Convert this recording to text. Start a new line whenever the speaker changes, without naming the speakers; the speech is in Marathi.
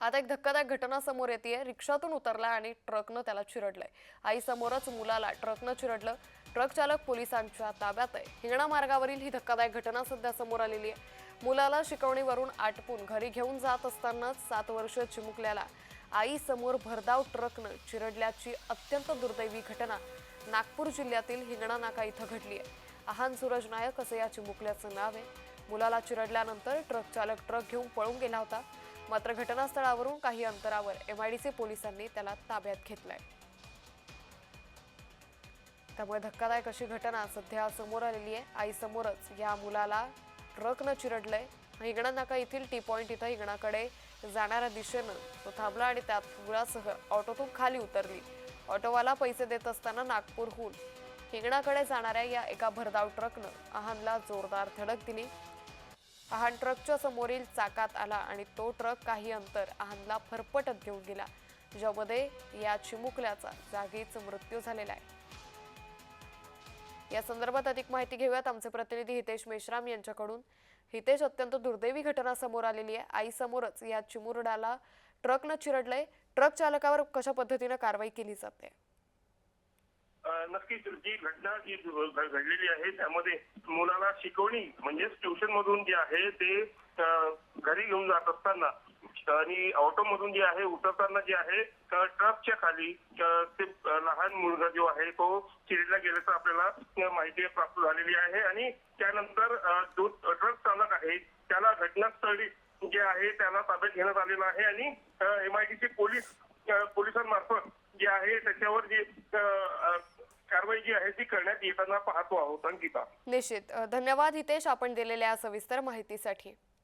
आता एक धक्कादायक घटना समोर येते रिक्षातून उतरला आणि ट्रकनं त्याला चिरडलंय. आईसमोरच मुलाला ट्रकनं चिरडलं. ट्रक चालक पोलिसांच्या ताब्यात आहे. हिंगणा मार्गावरील ही धक्कादायक घटना सध्या समोर आलेली आहे. मुलाला शिकवणीवरून आटपून घरी घेऊन जात असतानाच सात वर्ष चिमुकल्याला आईसमोर भरधाव ट्रकनं चिरडल्याची अत्यंत दुर्दैवी घटना नागपूर जिल्ह्यातील हिंगणा नाका इथं घडली आहे. आहान सूरज नायक असं या चिमुकल्याचं नाव आहे. मुलाला चिरडल्यानंतर ट्रक चालक ट्रक घेऊन पळून गेला होता. मात्र घटनास्थळावरून काही अंतरावर एमआयडीसी पोलिसांनी त्याला ताब्यात घेतलंय. त्यामुळे धक्कादायक अशी घटना सध्या समोर आलेली आहे. आईसमोरच या मुलाला ट्रकनं चिरडलंय. हिंगणा नाका येथील टी पॉईंट इथं हिंगणाकडे जाणाऱ्या दिशेनं तो थांबला आणि त्यात मुलासह ऑटोतून खाली उतरली. ऑटोवाला पैसे देत असताना नागपूरहून हिंगणाकडे जाणाऱ्या या एका भरधाव ट्रकनं आहानला जोरदार धडक दिली. आहान ट्रकच्या समोरील चाकात आला आणि तो ट्रक काही अंतर आहानला फरफटत घेऊन गेला. ज्यामध्ये या चिमुकल्याचा जागीच मृत्यू झालेला आहे. या संदर्भात अधिक माहिती घेऊयात आमचे प्रतिनिधी हितेश मेश्राम यांच्याकडून. हितेश अत्यंत दुर्दैवी घटना समोर आलेली आहे. आईसमोरच या चिमुरडाला ट्रकनं चिरडलंय. ट्रक चालकावर कशा पद्धतीनं कारवाई केली जाते?
नक्कीच जी घटना जी घ- घडलेली आहे त्यामध्ये मुलाला शिकवणी म्हणजेच ट्युशन मधून जे आहे ते घरी घेऊन जात असताना आणि ऑटो मधून जे आहे उतरताना जे आहे ट्रकच्या खाली ते लहान मुलगा जो आहे तो चिरडला गेल्याचं आपल्याला माहिती प्राप्त झालेली आहे. आणि त्यानंतर जो ट्रक चालक आहे त्याला घटनास्थळी जे आहे त्याला ताब्यात घेण्यात आलेलं आहे. आणि एमआयडीसी पोलीस पोलिसांमार्फत जे आहे त्याच्यावर जे कारवाई जी आहे ती करण्यात येताना पाहतो आहोत अंकिता.
निश्चित. धन्यवाद हितेश आपण दिलेल्या सविस्तर माहितीसाठी.